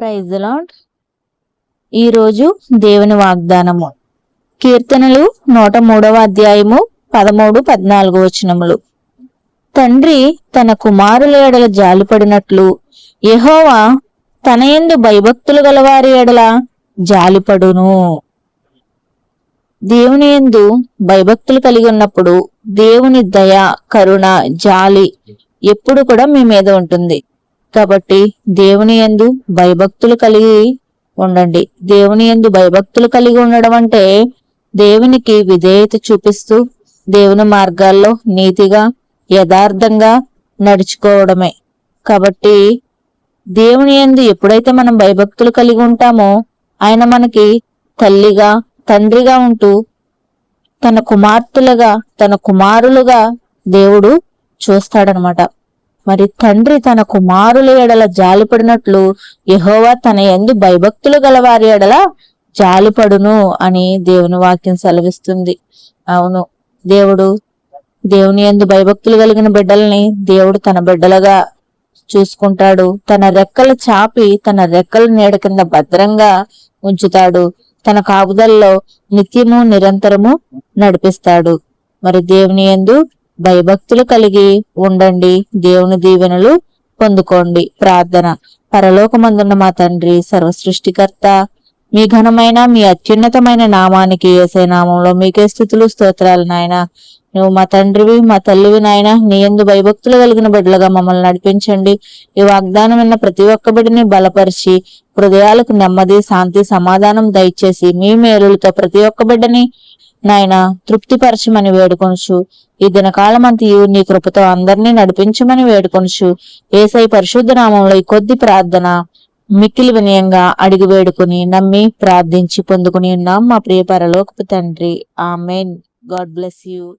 Praise lord ఈరోజు దేవుని వాగ్దానము. కీర్తనలు నూట మూడవ అధ్యాయము పదమూడు పద్నాలుగు వచనములు. తండ్రి తన కుమారుల ఎడల జాలిపడినట్లు యహోవా తన ఎందు భయభక్తులు గలవారి ఎడల జాలిపడును. దేవుని ఎందు భయభక్తులు కలిగి ఉన్నప్పుడు దేవుని దయ కరుణ జాలి ఎప్పుడు కూడా మీ మీద ఉంటుంది. కాబట్టి దేవుని ఎందు భయభక్తులు కలిగి ఉండండి. దేవుని ఎందు భయభక్తులు కలిగి ఉండడం అంటే దేవునికి విధేయత చూపిస్తూ దేవుని మార్గాల్లో నీతిగా యథార్థంగా నడుచుకోవడమే. కాబట్టి దేవుని ఎందు ఎప్పుడైతే మనం భయభక్తులు కలిగి ఉంటామో ఆయన మనకి తల్లిగా తండ్రిగా ఉంటూ తన కుమార్తెలుగా తన కుమారులుగా దేవుడు చూస్తాడనమాట. మరి తండ్రి తన కుమారుల ఎడల జాలిపడినట్లు యహోవా తన ఎందు భయభక్తులు గలవారి ఎడల జాలిపడును అని దేవుని వాక్యం సెలవిస్తుంది. అవును దేవుడు దేవుని యందు భయభక్తులు కలిగిన బిడ్డల్ని దేవుడు తన బిడ్డలుగా చూసుకుంటాడు. తన రెక్కలు చాపి తన రెక్కల నీడ కింద భద్రంగా ఉంచుతాడు. తన కాపుదల్లో నిత్యము నిరంతరము నడిపిస్తాడు. మరి దేవుని యందు భయభక్తులు కలిగి ఉండండి. దేవుని దీవెనలు పొందుకోండి. ప్రార్థన. పరలోకమందున్న మా తండ్రి సర్వ సృష్టికర్త మీ ఘనమైన మీ అత్యున్నతమైన నామానికి ఏసే నామంలో మీకే స్థుతులు స్తోత్రాలు నాయన. నువ్వు మా తండ్రివి మా తల్లివి నాయన. నీ ఎందు భయభక్తులు కలిగిన బిడ్డలుగా మమ్మల్ని నడిపించండి. ఈ వాగ్దానం విన్న ప్రతి ఒక్క బిడ్డని బలపరిచి హృదయాలకు నెమ్మది శాంతి సమాధానం దయచేసి మీ మేలులతో ప్రతి ఒక్క బిడ్డని నాయన తృప్తిపరచమని వేడుకొనుచు. ఈ దినకాలం నీ కృపతో అందరినీ నడిపించమని వేడుకొనుచు. ఏసై పరిశుద్ధ నామంలో ఈ కొద్ది ప్రార్థన మిక్కిలి వినయంగా అడిగి వేడుకుని నమ్మి ప్రార్థించి పొందుకుని ఉన్నాం మా ప్రియ పరలోకపు తండ్రి. ఆమెన్. God bless you.